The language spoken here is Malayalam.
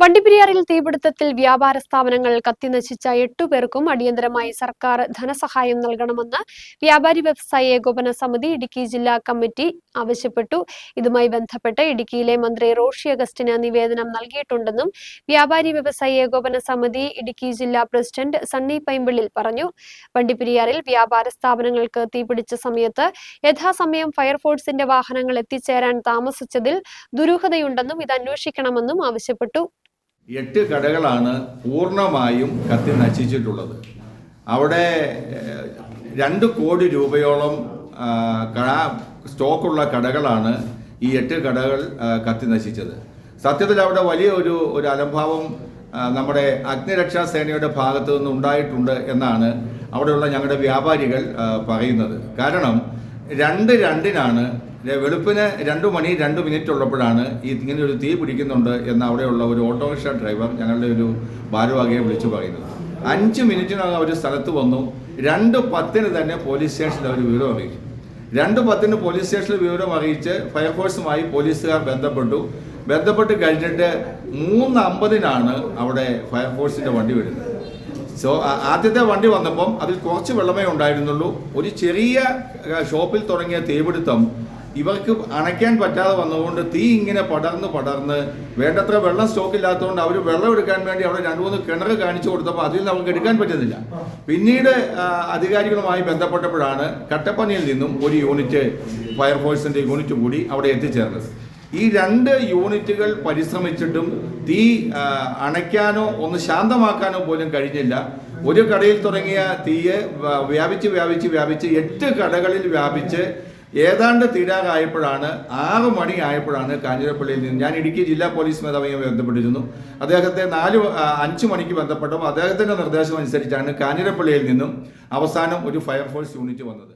വണ്ടിപ്പെരിയാറിൽ തീപിടുത്തത്തിൽ വ്യാപാര സ്ഥാപനങ്ങൾ കത്തിനശിച്ച എട്ടു പേർക്കും അടിയന്തരമായി സർക്കാർ ധനസഹായം നൽകണമെന്ന് വ്യാപാരി വ്യവസായ ഏകോപന സമിതി ഇടുക്കി ജില്ലാ കമ്മിറ്റി ആവശ്യപ്പെട്ടു. ഇതുമായി ബന്ധപ്പെട്ട് ഇടുക്കിയിലെ മന്ത്രി റോഷി അഗസ്റ്റിന് നിവേദനം നൽകിയിട്ടുണ്ടെന്നും വ്യാപാരി വ്യവസായ ഏകോപന സമിതി ഇടുക്കി ജില്ലാ പ്രസിഡന്റ് സണ്ണി പൈമ്പിളിൽ പറഞ്ഞു. വണ്ടിപ്പെരിയാറിൽ വ്യാപാര സ്ഥാപനങ്ങൾക്ക് തീപിടിച്ച സമയത്ത് യഥാസമയം ഫയർഫോഴ്സിന്റെ വാഹനങ്ങൾ എത്തിച്ചേരാൻ താമസിച്ചതിൽ ദുരൂഹതയുണ്ടെന്നും ഇത് അന്വേഷിക്കണമെന്നും ആവശ്യപ്പെട്ടു. എട്ട് കടകളാണ് പൂർണമായും കത്തി നശിച്ചിട്ടുള്ളത്. അവിടെ രണ്ട് കോടി രൂപയോളം സ്റ്റോക്കുള്ള കടകളാണ് ഈ എട്ട് കടകൾ കത്തി നശിച്ചത്. സത്യത്തിൽ അവിടെ വലിയ ഒരു ഒരു അലംഭാവം നമ്മുടെ അഗ്നിരക്ഷാ സേനയുടെ ഭാഗത്തു നിന്ന് ഉണ്ടായിട്ടുണ്ട് എന്നാണ് അവിടെയുള്ള ഞങ്ങളുടെ വ്യാപാരികൾ പറയുന്നത്. കാരണം രണ്ട് രണ്ടിനാണ് വെളുപ്പിന് രണ്ട് മണി രണ്ട് മിനിറ്റ് ഉള്ളപ്പോഴാണ് ഈ ഇങ്ങനെ ഒരു തീ പിടിക്കുന്നുണ്ട് എന്ന് അവിടെയുള്ള ഒരു ഓട്ടോറിക്ഷ ഡ്രൈവർ ഞങ്ങളുടെ ഒരു ഭാരവാഹിയെ വിളിച്ചു പറയുന്നത്. അഞ്ച് മിനിറ്റിനകം അവർ സ്ഥലത്ത് വന്നു. രണ്ട് പത്തിന് തന്നെ പോലീസ് സ്റ്റേഷനിൽ അവർ വിവരം അറിയിച്ചു. രണ്ട് പത്തിന് പോലീസ് സ്റ്റേഷനിൽ വിവരം അറിയിച്ച് ഫയർഫോഴ്സുമായി പോലീസുകാർ ബന്ധപ്പെട്ടു. ബന്ധപ്പെട്ട് കഴിഞ്ഞിട്ട് മൂന്ന് അമ്പതിനാണ് അവിടെ ഫയർഫോഴ്സിന്റെ വണ്ടി വരുന്നത്. സോ ആദ്യത്തെ വണ്ടി വന്നപ്പം അതിൽ കുറച്ച് വെള്ളമേ ഉണ്ടായിരുന്നുള്ളൂ. ഒരു ചെറിയ ഷോപ്പിൽ തുടങ്ങിയ തീപിടുത്തം ഇവർക്ക് അണയ്ക്കാൻ പറ്റാതെ വന്നതുകൊണ്ട് തീ ഇങ്ങനെ പടർന്ന് പടർന്ന് വേണ്ടത്ര വെള്ളം സ്റ്റോക്ക് ഇല്ലാത്തതുകൊണ്ട് അവർ വെള്ളം എടുക്കാൻ വേണ്ടി അവിടെ രണ്ട് മൂന്ന് കിണർ കാണിച്ചു കൊടുത്തപ്പോൾ അതിൽ അവർക്ക് എടുക്കാൻ പറ്റുന്നില്ല. പിന്നീട് അധികാരികളുമായി ബന്ധപ്പെട്ടപ്പോഴാണ് കട്ടപ്പനയിൽ നിന്നും ഒരു യൂണിറ്റ് ഫയർഫോഴ്സിന്റെ യൂണിറ്റ് കൂടി അവിടെ എത്തിച്ചേർന്നത്. ഈ രണ്ട് യൂണിറ്റുകൾ പരിശ്രമിച്ചിട്ടും തീ അണയ്ക്കാനോ ഒന്ന് ശാന്തമാക്കാനോ പോലും കഴിഞ്ഞില്ല. ഒരു കടയിൽ തുടങ്ങിയ തീയെ വ്യാപിച്ച് വ്യാപിച്ച് വ്യാപിച്ച് എട്ട് കടകളിൽ വ്യാപിച്ച് ഏതാണ്ട് തീരാറായപ്പോഴാണ് ആറ് മണി ആയപ്പോഴാണ് കാഞ്ഞിരപ്പള്ളിയിൽ നിന്ന് ഞാൻ ഇടുക്കി ജില്ലാ പോലീസ് മേധാവിയുമായി ബന്ധപ്പെട്ടിരുന്നു. അദ്ദേഹത്തെ നാല് അഞ്ച് മണിക്ക് ബന്ധപ്പെട്ടപ്പോൾ അദ്ദേഹത്തിന്റെ നിർദ്ദേശം അനുസരിച്ചാണ് കാഞ്ഞിരപ്പള്ളിയിൽ നിന്നും അവസാനം ഒരു ഫയർഫോഴ്സ് യൂണിറ്റ് വന്നത്.